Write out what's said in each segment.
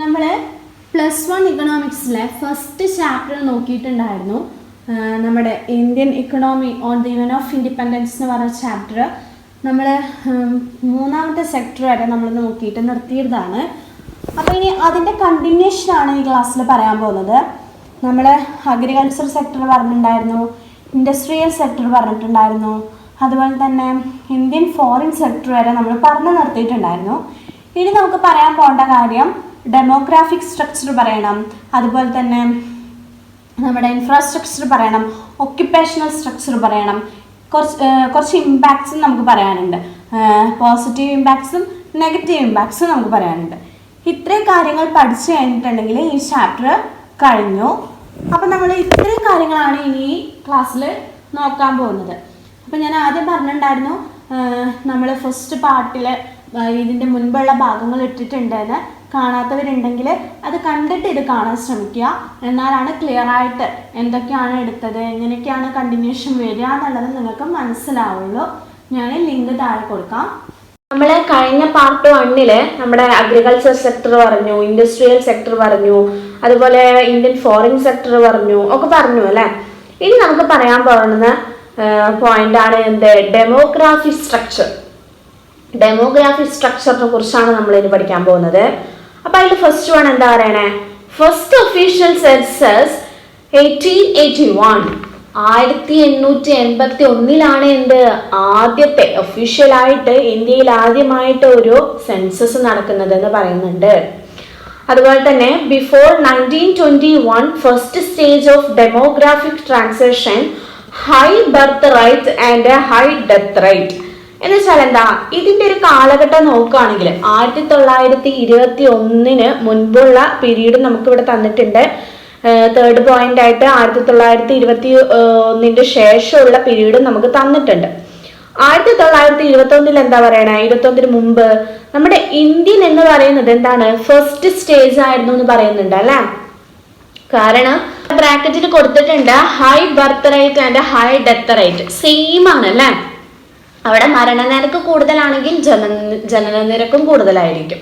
നമ്മൾ plus one ഇക്കണോമിക്സിലെ first chapter നോക്കിയിട്ടുണ്ടായിരുന്നു. നമ്മുടെ Indian economy on the eve of independence എന്ന് പറഞ്ഞ ചാപ്റ്റർ നമ്മൾ മൂന്നാമത്തെ സെക്ടർ വരെ നമ്മൾ നോക്കിയിട്ട് നിർത്തിയതാണ് അപ്പോൾ ഇനി അതിന്റെ കണ്ടിന്യൂഷനാണ് ഈ ക്ലാസ്സിൽ പറയാൻ പോകുന്നത്. നമ്മൾ അഗ്രികൾച്ചർ സെക്ടർ പറഞ്ഞിട്ടുണ്ടായിരുന്നു ഇൻഡസ്ട്രിയൽ സെക്ടർ പറഞ്ഞിട്ടുണ്ടായിരുന്നു അതുപോലെ തന്നെ ഇന്ത്യൻ ഫോറിൻ സെക്ടർ വരെ നമ്മൾ പറഞ്ഞു നിർത്തിയിട്ടുണ്ടായിരുന്നു. ഇനി നമുക്ക് പറയാൻ പോകേണ്ട കാര്യം ഡെമോഗ്രാഫിക് സ്ട്രക്ചർ പറയണം. അതുപോലെ തന്നെ നമ്മുടെ ഇൻഫ്രാസ്ട്രക്ചർ പറയണം. ഒക്യുപ്പേഷണൽ സ്ട്രക്ചർ പറയണം. കുറച്ച് കുറച്ച് ഇമ്പാക്ട്സും നമുക്ക് പറയാനുണ്ട്. പോസിറ്റീവ് ഇമ്പാക്ട്സും നെഗറ്റീവ് ഇമ്പാക്ട്സും നമുക്ക് പറയാനുണ്ട്. ഇത്രയും കാര്യങ്ങൾ പഠിച്ചു കഴിഞ്ഞിട്ടുണ്ടെങ്കിൽ ഈ ചാപ്റ്റർ കഴിഞ്ഞു. അപ്പം നമ്മൾ ഇത്രയും കാര്യങ്ങളാണ് ഈ ക്ലാസ്സിൽ നോക്കാൻ പോകുന്നത്. അപ്പം ഞാൻ ആദ്യം പറഞ്ഞിട്ടുണ്ടായിരുന്നു നമ്മൾ ഫസ്റ്റ് പാർട്ടിൽ ഇതിന്റെ മുൻപുള്ള ഭാഗങ്ങൾ ഇട്ടിട്ടുണ്ടെന്ന്. കാണാത്തവരുണ്ടെങ്കിൽ അത് കണ്ടിട്ട് ഇത് കാണാൻ ശ്രമിക്കുക. എന്നാലാണ് ക്ലിയർ ആയിട്ട് എന്തൊക്കെയാണ് എടുത്തത് എങ്ങനെയൊക്കെയാണ് കണ്ടിന്യൂഷൻ വരിക എന്നുള്ളത് നിങ്ങൾക്ക് മനസ്സിലാവുള്ളൂ. ഞാൻ ലിങ്ക് താഴെ കൊടുക്കാം. നമ്മൾ കഴിഞ്ഞ പാർട്ട് വണ്ണിൽ നമ്മുടെ അഗ്രികൾച്ചർ സെക്ടർ പറഞ്ഞു ഇൻഡസ്ട്രിയൽ സെക്ടർ പറഞ്ഞു അതുപോലെ ഇന്ത്യൻ ഫോറിൻ സെക്ടർ പറഞ്ഞു ഒക്കെ പറഞ്ഞു അല്ലേ? ഇനി നമുക്ക് പറയാൻ പോകുന്ന പോയിന്റ് ആണ് എന്ത്? ഡെമോഗ്രാഫി സ്ട്രക്ചർ ഡെമോഗ്രാഫി സ്ട്രക്ചറിനെ കുറിച്ചാണ് നമ്മൾ ഇനി പഠിക്കാൻ പോകുന്നത്. അപ്പൊ അതിൽ ഫസ്റ്റ് വൺ എന്താ പറയണേ? First official census eighteen eighty one ആയിരത്തി എണ്ണൂറ്റി എൺപത്തി ഒന്നിലാണ് എന്ത്? ആദ്യത്തെ ഒഫീഷ്യലായിട്ട് ഇന്ത്യയിൽ ആദ്യമായിട്ട് ഒരു സെൻസസ് നടക്കുന്നത് എന്ന് പറയുന്നുണ്ട്. അതുപോലെ തന്നെ before nineteen twenty one first stage of demographic transaction high birth rate and high death rate എന്ന് വെച്ചാൽ എന്താ ഇതിന്റെ ഒരു കാലഘട്ടം നോക്കുകയാണെങ്കിൽ ആയിരത്തി തൊള്ളായിരത്തി ഇരുപത്തി ഒന്നിന് മുൻപുള്ള പീരീഡ് നമുക്ക് ഇവിടെ തന്നിട്ടുണ്ട് തേർഡ് പോയിന്റ് ആയിട്ട് ആയിരത്തി തൊള്ളായിരത്തി ഇരുപത്തി ഒന്നിന്റെ ശേഷമുള്ള പീരീഡ് നമുക്ക് തന്നിട്ടുണ്ട്. ആയിരത്തി തൊള്ളായിരത്തി ഇരുപത്തി ഒന്നിൽ എന്താ പറയണ? ഇരുപത്തി ഒന്നിന് മുമ്പ് നമ്മുടെ ഇന്ത്യൻ എന്ന് പറയുന്നത് എന്താണ്? ഫസ്റ്റ് സ്റ്റേജ് ആയിരുന്നു എന്ന് പറയുന്നുണ്ട് അല്ലെ? കാരണം ബ്രാക്കറ്റിൽ കൊടുത്തിട്ടുണ്ട് high birth rate and high death rate same ആണ് അല്ലേ? അവിടെ മരണനിരക്ക് കൂടുതലാണെങ്കിൽ ജന ജനന നിരക്കും കൂടുതലായിരിക്കും.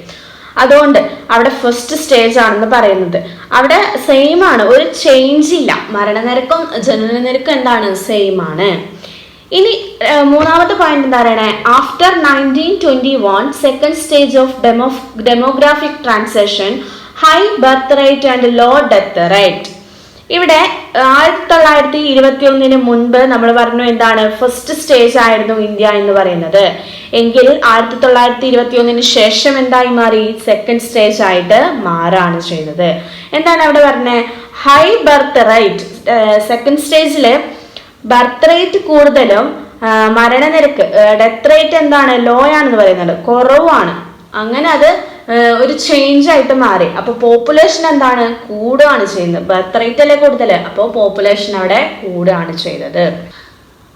അതുകൊണ്ട് അവിടെ ഫസ്റ്റ് സ്റ്റേജ് ആണെന്ന് പറയുന്നത്. അവിടെ സെയിം ആണ് ഒരു ചേഞ്ച് ഇല്ല. മരണനിരക്കും ജനന നിരക്കും എന്താണ്? സെയിം ആണ്. ഇനി മൂന്നാമത്തെ പോയിന്റ് എന്താ പറയണേ? After nineteen twenty one second stage of demo demographic transaction high birth rate and low death rate ഇവിടെ ആയിരത്തി തൊള്ളായിരത്തി ഇരുപത്തി ഒന്നിന് മുൻപ് നമ്മൾ പറഞ്ഞു എന്താണ് ഫസ്റ്റ് സ്റ്റേജ് ആയിരുന്നു ഇന്ത്യ എന്ന് പറയുന്നത്. എങ്കിൽ ആയിരത്തി തൊള്ളായിരത്തി ഇരുപത്തി ഒന്നിന് ശേഷം എന്തായി മാറി? സെക്കൻഡ് സ്റ്റേജ് ആയിട്ട് മാറാണ് ചെയ്തത്. എന്താണ് അവിടെ പറഞ്ഞത് ഹൈ ബർത്ത് റേറ്റ് സെക്കൻഡ് സ്റ്റേജിൽ ബർത്ത് റേറ്റ് കൂടുതലും മരണനിരക്ക് ഡെത്ത് റേറ്റ് എന്താണ്? ലോ ആണെന്ന് പറയുന്നത് കുറവാണ്. അങ്ങനെ അത് ഒരു ചേഞ്ച് ആയിട്ട് മാറി. അപ്പൊ പോപ്പുലേഷൻ എന്താണ്? കൂടുകയാണ് ചെയ്യുന്നത്. ബർത്ത് റേറ്റ് അല്ലേ കൂടുതൽ അപ്പോൾ പോപ്പുലേഷൻ അവിടെ കൂടുകയാണ് ചെയ്തത്.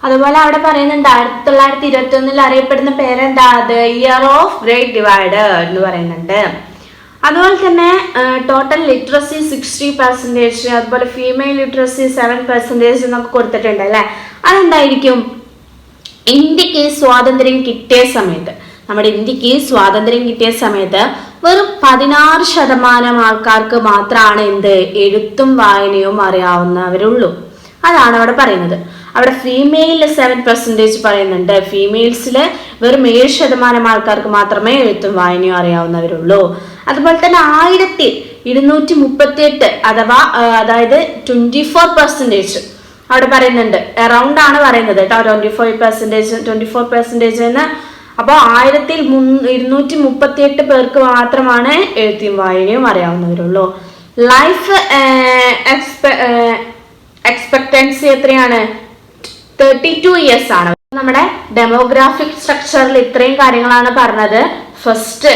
അതുപോലെ അവിടെ പറയുന്നുണ്ട് ആയിരത്തി തൊള്ളായിരത്തി ഇരുപത്തി ഒന്നിൽ അറിയപ്പെടുന്ന പേരെന്താ? അത് ഇയർ ഓഫ് ഗ്രേറ്റ് ഡിവൈഡ് എന്ന് പറയുന്നുണ്ട്. അതുപോലെ തന്നെ ടോട്ടൽ ലിറ്ററസി സിക്സ്റ്റി പെർസെന്റേജ് അതുപോലെ ഫീമെയിൽ ലിറ്ററസി സെവൻ പെർസെന്റേജ് എന്നൊക്കെ കൊടുത്തിട്ടുണ്ട് അല്ലേ? അതെന്തായിരിക്കും? ഇന്ത്യയ്ക്ക് സ്വാതന്ത്ര്യം കിട്ടിയ സമയത്ത്. നമ്മുടെ ഇന്ത്യയ്ക്ക് സ്വാതന്ത്ര്യം കിട്ടിയ സമയത്ത് വെറും പതിനാറ് ശതമാനം ആൾക്കാർക്ക് മാത്രമാണ് എന്ത് എഴുത്തും വായനയും അറിയാവുന്നവരുള്ളൂ. അതാണ് അവിടെ പറയുന്നത്. അവിടെ ഫീമെയിൽ സെവൻ പെർസെന്റേജ് പറയുന്നുണ്ട്. ഫീമെയിൽസിൽ വെറും ഏഴ് ശതമാനം ആൾക്കാർക്ക് മാത്രമേ എഴുത്തും വായനയും അറിയാവുന്നവരുള്ളൂ. അതുപോലെ തന്നെ ആയിരത്തി ഇരുന്നൂറ്റി മുപ്പത്തി എട്ട് അഥവാ അതായത് ട്വന്റി ഫോർ പെർസെന്റേജ് അവിടെ പറയുന്നുണ്ട്. അറൗണ്ട് ആണ് പറയുന്നത് കേട്ടോ. Twenty four percentage twenty four percentage എന്ന് അപ്പോൾ ആയിരത്തിൽ മുൻ- ഇരുന്നൂറ്റി മുപ്പത്തി എട്ട് പേർക്ക് മാത്രമാണ് എഴുത്തിയും വായനയും അറിയാവുന്നവരുള്ളൂ. ലൈഫ് എക്സ്പെക്ടൻസി എത്രയാണ്? തേർട്ടി ടു ഇയേഴ്സ് ആണ്. നമ്മുടെ ഡെമോഗ്രാഫിക് സ്ട്രക്ചറിൽ ഇത്രയും കാര്യങ്ങളാണ് പറഞ്ഞത്. ഫസ്റ്റ്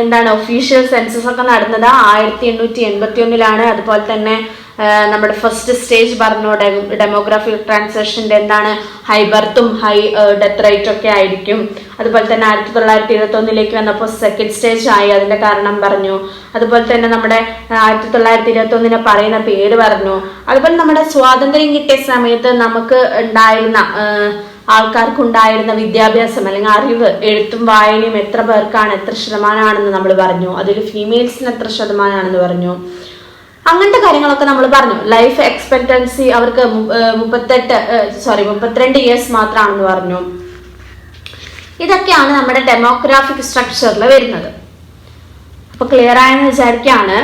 എന്താണ് ഒഫീഷ്യൽ സെൻസസ് ഒക്കെ നടന്നത് ആയിരത്തി എണ്ണൂറ്റി എൺപത്തി ഒന്നിലാണ് അതുപോലെ തന്നെ നമ്മുടെ ഫസ്റ്റ് സ്റ്റേജ് പറഞ്ഞു ഡെമോഗ്രാഫിക് ട്രാൻസാക്ഷന്റെ എന്താണ്? ഹൈ ബർത്തും ഹൈ ഡെത്ത് റേറ്റ് ഒക്കെ ആയിരിക്കും. അതുപോലെ തന്നെ ആയിരത്തി തൊള്ളായിരത്തി ഇരുപത്തി ഒന്നിലേക്ക് വന്നപ്പോൾ സെക്കൻഡ് സ്റ്റേജ് ആയി. അതിന്റെ കാരണം പറഞ്ഞു. അതുപോലെ തന്നെ നമ്മുടെ ആയിരത്തി തൊള്ളായിരത്തി ഇരുപത്തി ഒന്നിനെ പറയുന്ന പേര് പറഞ്ഞു. അതുപോലെ നമ്മുടെ സ്വാതന്ത്ര്യം കിട്ടിയ സമയത്ത് നമുക്ക് ഉണ്ടായിരുന്ന ആൾക്കാർക്കുണ്ടായിരുന്ന വിദ്യാഭ്യാസം അല്ലെങ്കിൽ അറിവ് എഴുത്തും വായനയും എത്ര പേർക്കാണ് എത്ര ശതമാനമാണെന്ന് നമ്മൾ പറഞ്ഞു. അതിൽ ഫീമെയിൽസിന് എത്ര ശതമാനമാണെന്ന് പറഞ്ഞു. അങ്ങനത്തെ കാര്യങ്ങളൊക്കെ നമ്മൾ പറഞ്ഞു. ലൈഫ് എക്സ്പെക്ടൻസി അവർക്ക് മുപ്പത്തെട്ട് സോറി മുപ്പത്തിരണ്ട് ഇയേഴ്സ് മാത്രമാണെന്ന് പറഞ്ഞു. ഇതൊക്കെയാണ് നമ്മുടെ ഡെമോഗ്രാഫിക് സ്ട്രക്ചറിൽ വരുന്നത്. അപ്പൊ ക്ലിയർ ആയെന്ന് വിചാരിക്കുകയാണ്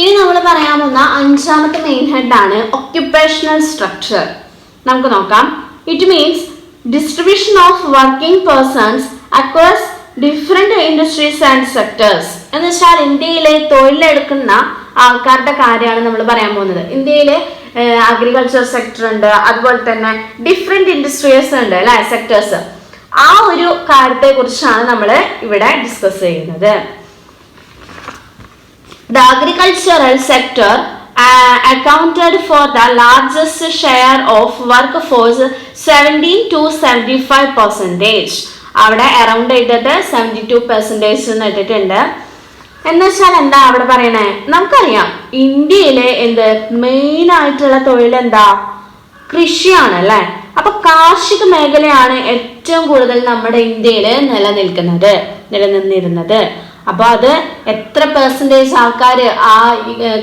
ഇനി നമ്മൾ പറയാൻ അഞ്ചാമത്തെ മെയിൻ ഹെഡ് ആണ് ഒക്യുപ്പേഷണൽ സ്ട്രക്ചർ നമുക്ക് നോക്കാം. It means distribution of working persons across different industries and sectors എന്ന് വെച്ചാൽ ഇന്ത്യയിലെ തൊഴിലെടുക്കുന്ന ആൾക്കാരുടെ കാര്യമാണ് നമ്മൾ പറയാൻ പോകുന്നത്. ഇന്ത്യയിലെ അഗ്രികൾച്ചർ സെക്ടർ ഉണ്ട് അതുപോലെ തന്നെ ഡിഫറെന്റ് ഇൻഡസ്ട്രീസ് ഉണ്ട് അല്ലെ സെക്ടേഴ്സ് ആ ഒരു കാര്യത്തെ കുറിച്ചാണ് നമ്മൾ ഇവിടെ ഡിസ്കസ് ചെയ്യുന്നത്. The agricultural sector accounted for the largest share of workforce 17 to 75 percentage. അവിടെ അറൗണ്ട് ഇട്ടിട്ട് സെവന്റി ടു പെർസെന്റേജ് എന്ന് ഇട്ടിട്ടുണ്ട്. എന്ന് വെച്ചാൽ എന്താ അവിടെ പറയണേ? നമുക്കറിയാം ഇന്ത്യയിലെ എന്ത് മെയിൻ ആയിട്ടുള്ള തൊഴിൽ എന്താ? കൃഷിയാണ് അല്ലെ? അപ്പൊ കാർഷിക മേഖലയാണ് ഏറ്റവും കൂടുതൽ നമ്മുടെ ഇന്ത്യയിൽ നിലനിൽക്കുന്നത് നിലനിന്നിരുന്നത്. അപ്പൊ അത് എത്ര പെർസെന്റേജ് ആൾക്കാർ ആ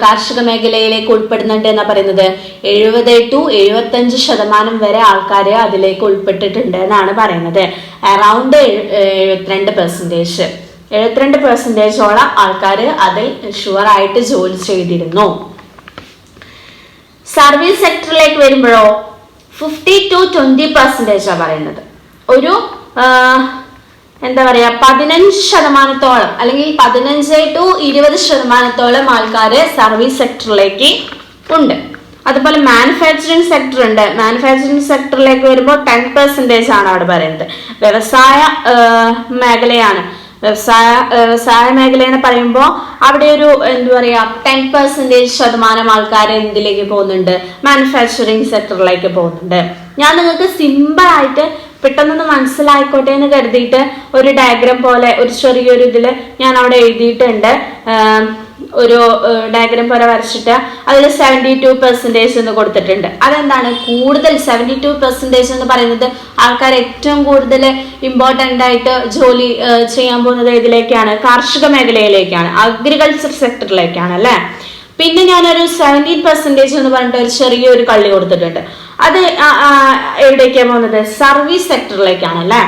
കാർഷിക മേഖലയിലേക്ക് ഉൾപ്പെടുന്നുണ്ട് എന്നാ പറയുന്നത്? എഴുപത് ടു എഴുപത്തഞ്ച് ശതമാനം വരെ ആൾക്കാർ അതിലേക്ക് ഉൾപ്പെട്ടിട്ടുണ്ട് എന്നാണ് പറയുന്നത്. അറൗണ്ട് എഴുപത്തിരണ്ട് പെർസെന്റേജ് എഴുപത്തിരണ്ട് പെർസെന്റേജോളം ആൾക്കാർ അതിൽ ഷുവറായിട്ട് ജോലി ചെയ്തിരുന്നു. സർവീസ് സെക്ടറിലേക്ക് വരുമ്പോഴോ ഫിഫ്റ്റി ടു ട്വന്റി പെർസെന്റേജാണ് പറയുന്നത്. ഒരു എന്താ പറയുക പതിനഞ്ച് ശതമാനത്തോളം അല്ലെങ്കിൽ പതിനഞ്ച് ടു ഇരുപത് ശതമാനത്തോളം ആൾക്കാർ സർവീസ് സെക്ടറിലേക്ക് ഉണ്ട്. അതുപോലെ മാനുഫാക്ചറിങ് സെക്ടർ ഉണ്ട്. മാനുഫാക്ചറിങ് സെക്ടറിലേക്ക് വരുമ്പോൾ ടെൻ പെർസെന്റേജ് ആണ് അവിടെ പറയുന്നത്. വ്യവസായ മേഖലയാണ്. വ്യവസായ വ്യവസായ മേഖല എന്ന് പറയുമ്പോൾ അവിടെ ഒരു എന്താ പറയാ ടെൻ പെർസെന്റേജ് ശതമാനം ആൾക്കാർ എന്തിലേക്ക് പോകുന്നുണ്ട്? മാനുഫാക്ചറിങ് സെക്ടറിലേക്ക് പോകുന്നുണ്ട്. ഞാൻ നിങ്ങൾക്ക് സിമ്പിൾ ആയിട്ട് പെട്ടെന്നൊന്ന് മനസ്സിലായിക്കോട്ടെ എന്ന് കരുതിയിട്ട് ഒരു ഡയഗ്രാം പോലെ ഒരു ചെറിയൊരു ഇതിൽ ഞാൻ അവിടെ എഴുതിയിട്ടുണ്ട്. ഒരു ഡയഗ്രാം പോലെ വരച്ചിട്ട് അതിൽ സെവന്റി ടു പെർസെന്റേജ് എന്ന് കൊടുത്തിട്ടുണ്ട്. അതെന്താണ്? കൂടുതൽ സെവന്റി ടു പെർസെന്റേജ് എന്ന് പറയുന്നത് ആൾക്കാർ ഏറ്റവും കൂടുതൽ ഇമ്പോർട്ടന്റ് ആയിട്ട് ജോലി ചെയ്യാൻ പോകുന്നത് ഇതിലേക്കാണ് കാർഷിക മേഖലയിലേക്കാണ്. അഗ്രികൾച്ചർ സെക്ടറിലേക്കാണ് അല്ലേ? പിന്നെ ഞാനൊരു സെവന്റീൻ പെർസെന്റേജ് എന്ന് പറഞ്ഞിട്ട് ഒരു ചെറിയൊരു കള്ളി കൊടുത്തിട്ടുണ്ട്. അത് എവിടേക്കാണ് പോകുന്നത്? സർവീസ് സെക്ടറിലേക്കാണ് അല്ലേ?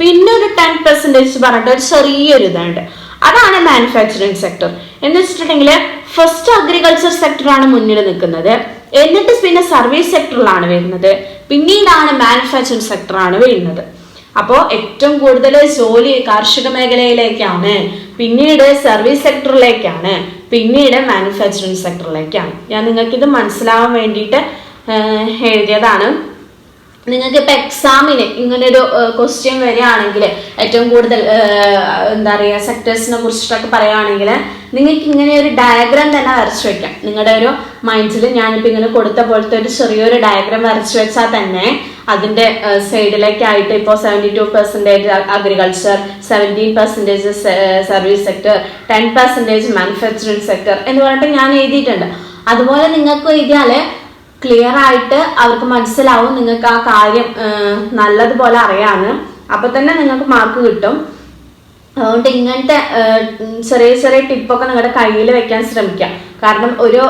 പിന്നെ ഒരു ടെൻ പെർസെന്റേജ് പറഞ്ഞിട്ട് ഒരു ചെറിയൊരു ഇതുണ്ട് അതാണ് മാനുഫാക്ചറിങ് സെക്ടർ എന്ന് വെച്ചിട്ടുണ്ടെങ്കിൽ ഫസ്റ്റ് അഗ്രികൾച്ചർ സെക്ടറാണ് മുന്നിൽ നിൽക്കുന്നത്. എന്നിട്ട് പിന്നെ സർവീസ് സെക്ടറിലാണ് വരുന്നത്. പിന്നീടാണ് മാനുഫാക്ചറിങ് സെക്ടറാണ് വരുന്നത്. അപ്പോൾ ഏറ്റവും കൂടുതൽ ജോലി കാർഷിക മേഖലയിലേക്കാണ്. പിന്നീട് സർവീസ് സെക്ടറിലേക്കാണ് പിന്നീട് മാനുഫാക്ചറിങ് സെക്ടറിലേക്കാണ് ഞാൻ നിങ്ങൾക്ക് ഇത് മനസ്സിലാവാൻ വേണ്ടിയിട്ട് എഴുതിയതാണ്. നിങ്ങൾക്ക് ഇപ്പൊ എക്സാമിന് ഇങ്ങനൊരു ക്വസ്റ്റ്യൻ വരികയാണെങ്കിൽ ഏറ്റവും കൂടുതൽ എന്താ പറയുക സെക്ടേഴ്സിനെ കുറിച്ചിട്ടൊക്കെ പറയുകയാണെങ്കിൽ നിങ്ങൾക്ക് ഇങ്ങനെ ഒരു ഡയഗ്രാം തന്നെ വരച്ചു വെക്കാം. നിങ്ങളുടെ ഒരു മൈൻഡിൽ ഞാനിപ്പോൾ ഇങ്ങനെ കൊടുത്ത പോലത്തെ ഒരു ചെറിയൊരു ഡയഗ്രാം വരച്ചു വെച്ചാൽ തന്നെ അതിന്റെ സൈഡിലേക്കായിട്ട് ഇപ്പോൾ seventy two percentage agriculture seventeen percentage service sector ten percentage manufacturing sector എന്ന് പറഞ്ഞിട്ട് ഞാൻ എഴുതിയിട്ടുണ്ട്. അതുപോലെ നിങ്ങൾക്ക് എഴുതിയാൽ ക്ലിയർ ആയിട്ട് അവർക്ക് മനസ്സിലാവും നിങ്ങൾക്ക് ആ കാര്യം നല്ലതുപോലെ അറിയാന്ന്. അപ്പൊ തന്നെ നിങ്ങൾക്ക് മാർക്ക് കിട്ടും. അതുകൊണ്ട് ഇങ്ങനത്തെ ചെറിയ ചെറിയ ടിപ്പൊക്കെ നിങ്ങളുടെ കയ്യിൽ വെക്കാൻ ശ്രമിക്കാം. കാരണം ഒരു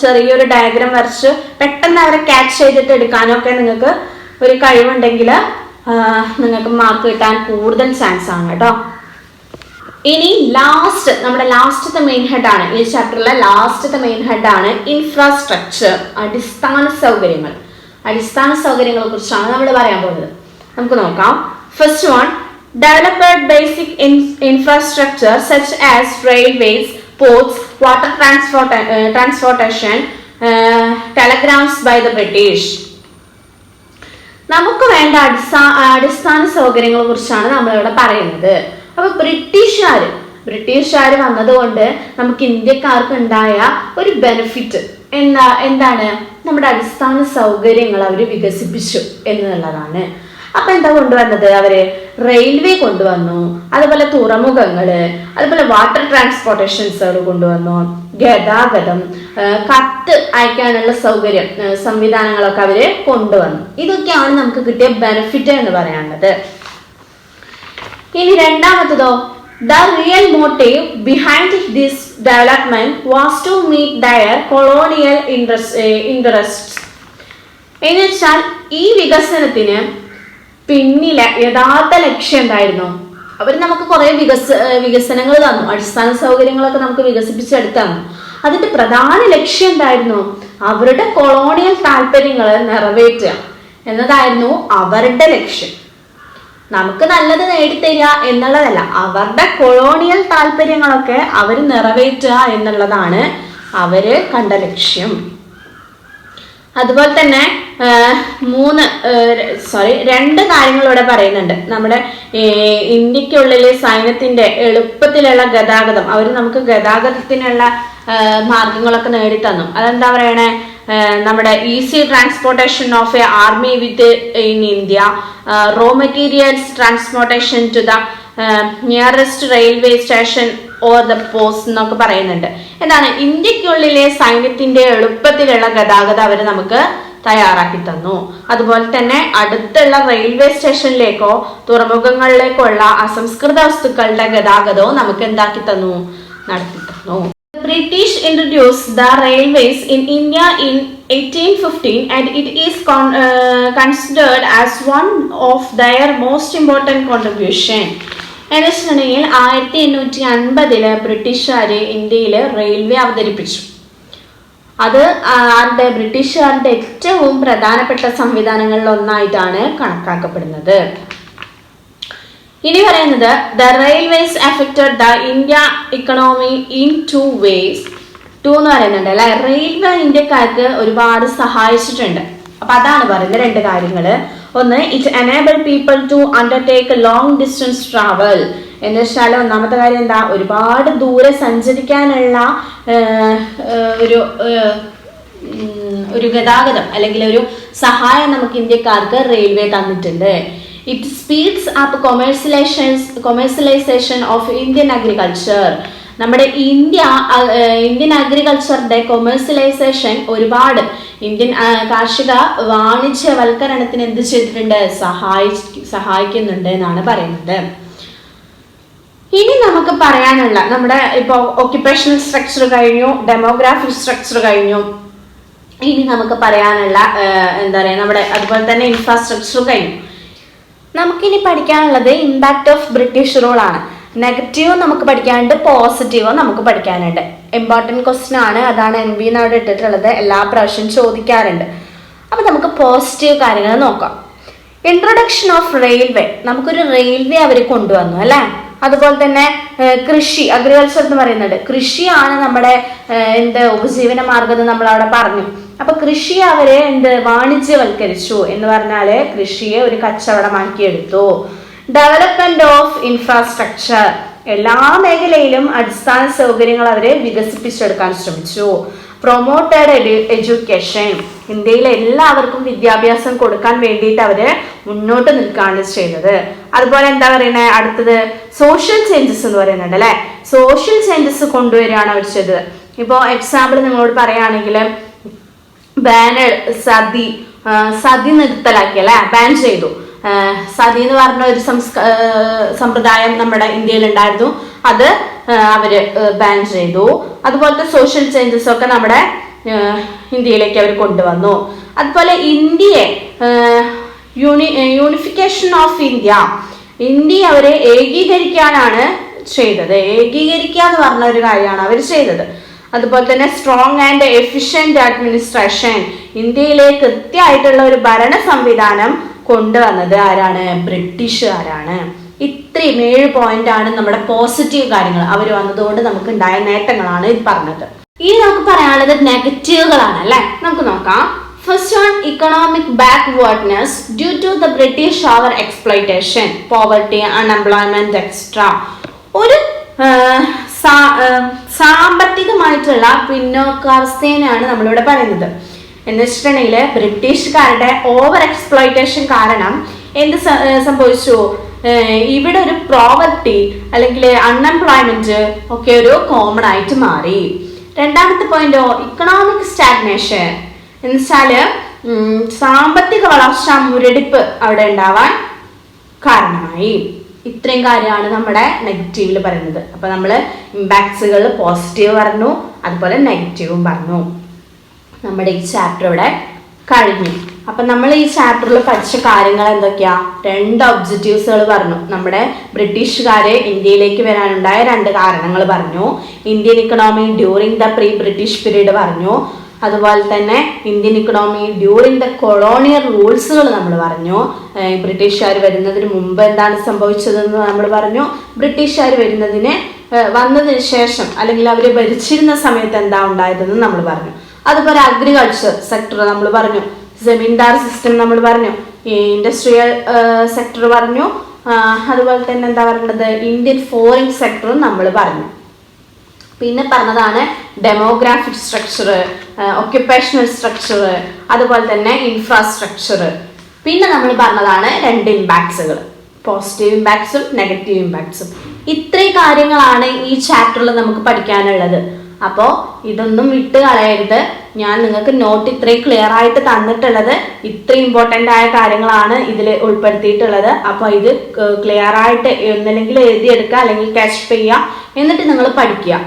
ചെറിയൊരു ഡയഗ്രാം വരച്ച് പെട്ടെന്ന് അവരെ ക്യാച്ച് ചെയ്തിട്ട് എടുക്കാനൊക്കെ നിങ്ങൾക്ക് ഒരു കഴിവുണ്ടെങ്കിൽ നിങ്ങൾക്ക് മാർക്ക് കിട്ടാൻ കൂടുതൽ ചാൻസ് ആണ് കേട്ടോ. ഇനി ലാസ്റ്റ് നമ്മുടെ ലാസ്റ്റത്തെ മെയിൻ ഹെഡ് ആണ്. ഈ ചാപ്റ്ററിലെ ലാസ്റ്റത്തെ മെയിൻ ഹെഡ് ആണ് ഇൻഫ്രാസ്ട്രക്ചർ അടിസ്ഥാന സൗകര്യങ്ങൾ. അടിസ്ഥാന സൗകര്യങ്ങളെ കുറിച്ചാണ് നമ്മൾ പറയാൻ പോകുന്നത്. നമുക്ക് നോക്കാം. First one developed basic infrastructure such as railways ports water transport transportation telegrams by the British നമുക്ക് വേണ്ട അടിസ്ഥാന അടിസ്ഥാന സൗകര്യങ്ങളെ കുറിച്ചാണ് നമ്മളിവിടെ പറയുന്നത്. അപ്പൊ ബ്രിട്ടീഷുകാർ ബ്രിട്ടീഷുകാർ വന്നതുകൊണ്ട് നമുക്ക് ഇന്ത്യക്കാർക്ക് ഉണ്ടായ ഒരു ബെനിഫിറ്റ് എന്താ എന്താണ്? നമ്മുടെ അടിസ്ഥാന സൗകര്യങ്ങൾ അവർ വികസിപ്പിച്ചു എന്നുള്ളതാണ്. അപ്പൊ എന്താ കൊണ്ടുവന്നത് അവർ? റെയിൽവേ കൊണ്ടുവന്നു അതുപോലെ തുറമുഖങ്ങൾ അതുപോലെ വാട്ടർ ട്രാൻസ്പോർട്ടേഷൻസ് അവർ കൊണ്ടുവന്നു ഗതാഗതം കത്ത് അയക്കാനുള്ള സൗകര്യം സംവിധാനങ്ങളൊക്കെ അവർ കൊണ്ടുവന്നു. ഇതൊക്കെയാണ് നമുക്ക് കിട്ടിയ ബെനിഫിറ്റ് എന്ന് പറയാനുള്ളത്. ഇനി രണ്ടാമത്തതോ the real motive behind this development was to meet their colonial interest എന്ന് വെച്ചാൽ ഈ വികസനത്തിന് പിന്നിലെ യഥാർത്ഥ ലക്ഷ്യം എന്തായിരുന്നു? അവർ നമുക്ക് കുറെ വികസ വികസനങ്ങൾ തന്നു. അടിസ്ഥാന സൗകര്യങ്ങളൊക്കെ നമുക്ക് വികസിപ്പിച്ചെടുത്താണ് അതിന്റെ പ്രധാന ലക്ഷ്യം എന്തായിരുന്നു? അവരുടെ കൊളോണിയൽ താല്പര്യങ്ങൾ നിറവേറ്റുക എന്നതായിരുന്നു അവരുടെ ലക്ഷ്യം. നമുക്ക് നല്ലത് നേടിത്തരിക എന്നുള്ളതല്ല. അവരുടെ കൊളോണിയൽ താല്പര്യങ്ങളൊക്കെ അവർ നിറവേറ്റുക എന്നുള്ളതാണ് അവർ കണ്ട ലക്ഷ്യം. അതുപോലെ തന്നെ മൂന്ന് സോറി രണ്ട് കാര്യങ്ങൾ ഇവിടെ പറയുന്നുണ്ട്. നമ്മുടെ ഇന്ത്യക്കുള്ളിൽ സൈന്യത്തിന്റെ എളുപ്പത്തിലുള്ള ഗതാഗതം. അവർ നമുക്ക് ഗതാഗതത്തിനുള്ള മാർഗങ്ങളൊക്കെ നേടിത്തന്നു. അതെന്താ പറയണേ? നമ്മുടെ easy transportation of a army within India raw materials transportation to the nearest railway station or the post എന്നൊക്കെ പറയുന്നുണ്ട്. എന്താണ്? ഇന്ത്യക്കുള്ളിലെ സൈന്യത്തിന്റെ എളുപ്പത്തിലുള്ള ഗതാഗതം അവർ നമുക്ക് തയ്യാറാക്കി തന്നു. അതുപോലെ തന്നെ അടുത്തുള്ള റെയിൽവേ സ്റ്റേഷനിലേക്കോ തുറമുഖങ്ങളിലേക്കോ ഉള്ള അസംസ്കൃത വസ്തുക്കളുടെ ഗതാഗതവും നമുക്ക് എന്താക്കി തന്നു? നടത്തി തന്നു. British introduced the railways in India in 1815 and it is con- uh, considered as one of their most important contribution. എന്ന് വെച്ചിട്ടുണ്ടെങ്കിൽ ആയിരത്തി എണ്ണൂറ്റി അൻപതിൽ ബ്രിട്ടീഷുകാർ ഇന്ത്യയിൽ റെയിൽവേ അവതരിപ്പിച്ചു അത് ആരുടെ ബ്രിട്ടീഷുകാരുടെ ഏറ്റവും പ്രധാനപ്പെട്ട സംവിധാനങ്ങളിൽ ഒന്നായിട്ടാണ് കണക്കാക്കപ്പെടുന്നത് ഇനി പറയുന്നത് the railways affected the India economy in two ways two എന്ന് പറയുന്നുണ്ട് അല്ലെ? റെയിൽവേ ഇന്ത്യക്കാർക്ക് ഒരുപാട് സഹായിച്ചിട്ടുണ്ട്. അപ്പൊ അതാണ് പറയുന്നത് രണ്ട് കാര്യങ്ങൾ ഒന്ന് it enable people to undertake long distance travel എന്ന് വെച്ചാൽ ഒന്നാമത്തെ കാര്യം എന്താ? ഒരുപാട് ദൂരെ സഞ്ചരിക്കാനുള്ള ഒരു ഒരു ഗതാഗതം അല്ലെങ്കിൽ ഒരു സഹായം നമുക്ക് ഇന്ത്യക്കാർക്ക് റെയിൽവേ തന്നിട്ടുണ്ട്. It speeds up commercialisations commercialisation of Indian agriculture നമ്മുടെ ഇന്ത്യ ഇന്ത്യൻ അഗ്രികൾച്ചറിന്റെ കൊമേഴ്സ്യലൈസേഷൻ ഒരുപാട്. ഇന്ത്യൻ കാർഷിക വാണിജ്യവൽക്കരണത്തിന് എന്ത് ചെയ്തിട്ടുണ്ട്? സഹായി സഹായിക്കുന്നുണ്ട് എന്നാണ് പറയുന്നത്. ഇനി നമുക്ക് പറയാനുള്ള നമ്മുടെ ഇപ്പോൾ ഒക്യുപ്പേഷണൽ സ്ട്രക്ചർ കഴിഞ്ഞു ഡെമോഗ്രാഫിക് സ്ട്രക്ചർ കഴിഞ്ഞു. ഇനി നമുക്ക് പറയാനുള്ള എന്താ പറയുക നമ്മുടെ അതുപോലെ തന്നെ ഇൻഫ്രാസ്ട്രക്ചർ കഴിഞ്ഞു. നമുക്കിനി പഠിക്കാനുള്ളത് ഇമ്പാക്റ്റ് ഓഫ് ബ്രിട്ടീഷ് റൂൾ ആണ്. നെഗറ്റീവ് നമുക്ക് പഠിക്കാനുണ്ട് പോസിറ്റീവോ നമുക്ക് പഠിക്കാനുണ്ട്. ഇമ്പോർട്ടന്റ് ക്വസ്റ്റ്യൻ ആണ് അതാണ് എൻ ബി അവിടെ ഇട്ടിട്ടുള്ളത്. എല്ലാ പ്രാവശ്യം ചോദിക്കാറുണ്ട്. അപ്പം നമുക്ക് പോസിറ്റീവ് കാര്യങ്ങൾ നോക്കാം. ഇൻട്രൊഡക്ഷൻ ഓഫ് റെയിൽവേ നമുക്കൊരു റെയിൽവേ അവർ കൊണ്ടുവന്നു അല്ലേ? അതുപോലെ തന്നെ കൃഷി അഗ്രികൾച്ചർ എന്ന് പറയുന്നുണ്ട്. കൃഷിയാണ് നമ്മുടെ എന്ത് ഉപജീവന മാർഗം നമ്മൾ അവിടെ പറഞ്ഞു. അപ്പൊ കൃഷി അവരെ എന്ത് വാണിജ്യവൽക്കരിച്ചു എന്ന് പറഞ്ഞാൽ കൃഷിയെ ഒരു കച്ചവടമാക്കി എടുത്തു ഡെവലപ്മെന്റ് ഓഫ് ഇൻഫ്രാസ്ട്രക്ചർ എല്ലാ മേഖലയിലും അടിസ്ഥാന സൗകര്യങ്ങൾ അവരെ വികസിപ്പിച്ചെടുക്കാൻ ശ്രമിച്ചു. പ്രൊമോട്ടഡ് എഡ്യൂക്കേഷൻ ഇന്ത്യയിലെ എല്ലാവർക്കും വിദ്യാഭ്യാസം കൊടുക്കാൻ വേണ്ടിയിട്ട് അവർ മുന്നോട്ട് നിൽക്കുകയാണ് ചെയ്തത്. അതുപോലെ എന്താ പറയുന്നത് അടുത്തത് സോഷ്യൽ ചേഞ്ചസ് എന്ന് പറയുന്നുണ്ട് അല്ലെ? സോഷ്യൽ ചേഞ്ചസ് കൊണ്ടുവരികയാണ് അവർ ചെയ്തത്. ഇപ്പോൾ എക്സാമ്പിൾ നിങ്ങളോട് പറയുകയാണെങ്കിൽ ബാനർ സതി സതി നിർത്തലാക്കി അല്ലെ? ബാൻ ചെയ്തു. സതി എന്ന് പറഞ്ഞ ഒരു സംസ്ക സമ്പ്രദായം നമ്മുടെ ഇന്ത്യയിൽ ഉണ്ടായിരുന്നു. അത് അവർ ബാൻ ചെയ്തു. അതുപോലത്തെ സോഷ്യൽ ചേഞ്ചസ് ഒക്കെ നമ്മുടെ ഇന്ത്യയിലേക്ക് അവർ കൊണ്ടുവന്നു. അതുപോലെ ഇന്ത്യയെ uni unification of India India അവരെ ഏകീകരിക്കാനാണ് ചെയ്തത്. ഏകീകരിക്കുക എന്ന് പറഞ്ഞ ഒരു കാര്യമാണ് അവർ ചെയ്തത്. അതുപോലെ തന്നെ സ്ട്രോങ് ആൻഡ് എഫിഷ്യന്റ് അഡ്മിനിസ്ട്രേഷൻ ഇന്ത്യയിലെ കൃത്യമായിട്ടുള്ള ഒരു ഭരണ സംവിധാനം കൊണ്ടുവന്നത് ആരാണ്? ബ്രിട്ടീഷുകാരാണ്. ഇത്രയും ഏഴ് പോയിന്റ് ആണ് നമ്മുടെ പോസിറ്റീവ് കാര്യങ്ങൾ അവർ വന്നതുകൊണ്ട് നമുക്ക് ഉണ്ടായ നേട്ടങ്ങളാണ് ഇത് പറഞ്ഞത്. ഇനി നമുക്ക് പറയാനുള്ളത് നെഗറ്റീവുകളാണ് അല്ലെ? നമുക്ക് നോക്കാം. First one economic backwardness due to the British our exploitation poverty unemployment extra ഒരു സാമ്പത്തികമായിട്ടുള്ള പിന്നോക്കാവസ്ഥേനെയാണ് നമ്മളിവിടെ പറയുന്നത്. എന്ന് വെച്ചിട്ടുണ്ടെങ്കിൽ ബ്രിട്ടീഷുകാരുടെ ഓവർ എക്സ്പ്ലോയിറ്റേഷൻ കാരണം എന്ത് സംഭവിച്ചു? ഇവിടെ ഒരു പ്രോവർട്ടി അല്ലെങ്കിൽ അൺഎംപ്ലോയ്മെന്റ് ഒക്കെ ഒരു കോമൺ ആയിട്ട് മാറി. രണ്ടാമത്തെ പോയിന്റോ ഇക്കണോമിക് സ്റ്റാഗ്നേഷൻ എന്ന് വെച്ചാൽ സാമ്പത്തിക വളർച്ച മുരടിപ്പ് അവിടെ ഉണ്ടാവാൻ കാരണമായി. ഇത്രയും കാര്യമാണ് നമ്മുടെ നെഗറ്റീവിൽ പറയുന്നത്. അപ്പൊ നമ്മൾ ഇമ്പാക്ട്സുകൾ പോസിറ്റീവ് പറഞ്ഞു അതുപോലെ നെഗറ്റീവും പറഞ്ഞു. നമ്മുടെ ഈ ചാപ്റ്റർ ഇവിടെ കഴിഞ്ഞു. അപ്പൊ നമ്മൾ ഈ ചാപ്റ്ററിൽ പഠിച്ച കാര്യങ്ങൾ എന്തൊക്കെയാ? രണ്ട് ഒബ്ജക്റ്റീവ്സുകൾ പറഞ്ഞു. നമ്മുടെ ബ്രിട്ടീഷുകാരെ ഇന്ത്യയിലേക്ക് വരാനുണ്ടായ രണ്ട് കാരണങ്ങൾ പറഞ്ഞു. Indian economy during the pre British period പറഞ്ഞു. അതുപോലെ തന്നെ Indian economy during the colonial റൂൾസുകൾ നമ്മൾ പറഞ്ഞു. ബ്രിട്ടീഷുകാർ വരുന്നതിന് മുമ്പ് എന്താണ് സംഭവിച്ചതെന്ന് നമ്മൾ പറഞ്ഞു. ബ്രിട്ടീഷുകാർ വരുന്നതിന് വന്നതിന് ശേഷം അല്ലെങ്കിൽ അവർ ഭരിച്ചിരുന്ന സമയത്ത് എന്താ ഉണ്ടായതെന്ന് നമ്മൾ പറഞ്ഞു. അതുപോലെ അഗ്രികൾച്ചർ സെക്ടർ നമ്മൾ പറഞ്ഞു. ജമീന്ദാർ സിസ്റ്റം നമ്മൾ പറഞ്ഞു. ഇൻഡസ്ട്രിയൽ സെക്ടർ പറഞ്ഞു. അതുപോലെ തന്നെ എന്താ പറയേണ്ടത്? ഇന്ത്യൻ ഫോറിൻ സെക്ടറും നമ്മൾ പറഞ്ഞു. പിന്നെ പറഞ്ഞതാണ് ഡെമോഗ്രാഫിക് സ്ട്രക്ചർ ഒക്യുപ്പേഷണൽ സ്ട്രക്ചർ അതുപോലെ തന്നെ ഇൻഫ്രാസ്ട്രക്ചർ പിന്നെ നമ്മൾ പറഞ്ഞതാണ് രണ്ട് ഇമ്പാക്ട്സുകൾ പോസിറ്റീവ് ഇമ്പാക്ട്സും നെഗറ്റീവ് ഇമ്പാക്ട്സും ഇത്രയും കാര്യങ്ങളാണ് ഈ ചാപ്റ്ററിൽ നമുക്ക് പഠിക്കാനുള്ളത്. അപ്പോൾ ഇതൊന്നും വിട്ട് കളയരുത്. ഞാൻ നിങ്ങൾക്ക് നോട്ട് ഇത്രയും ക്ലിയർ ആയിട്ട് തന്നിട്ടുള്ളത് ഇത്ര ഇമ്പോർട്ടന്റ് ആയ കാര്യങ്ങളാണ് ഇതിൽ ഉൾപ്പെടുത്തിയിട്ടുള്ളത്. അപ്പോൾ ഇത് ക്ലിയർ ആയിട്ട് ഒന്നല്ലെങ്കിൽ എഴുതിയെടുക്കുക അല്ലെങ്കിൽ ക്യാഷ് ചെയ്യുക എന്നിട്ട് നിങ്ങൾ പഠിക്കുക.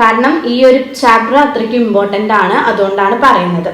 കാരണം ഈ ഒരു ചാപ്റ്റർ അത്രയ്ക്ക് ഇമ്പോർട്ടന്റ് ആണ് അതുകൊണ്ടാണ് പറയുന്നത്.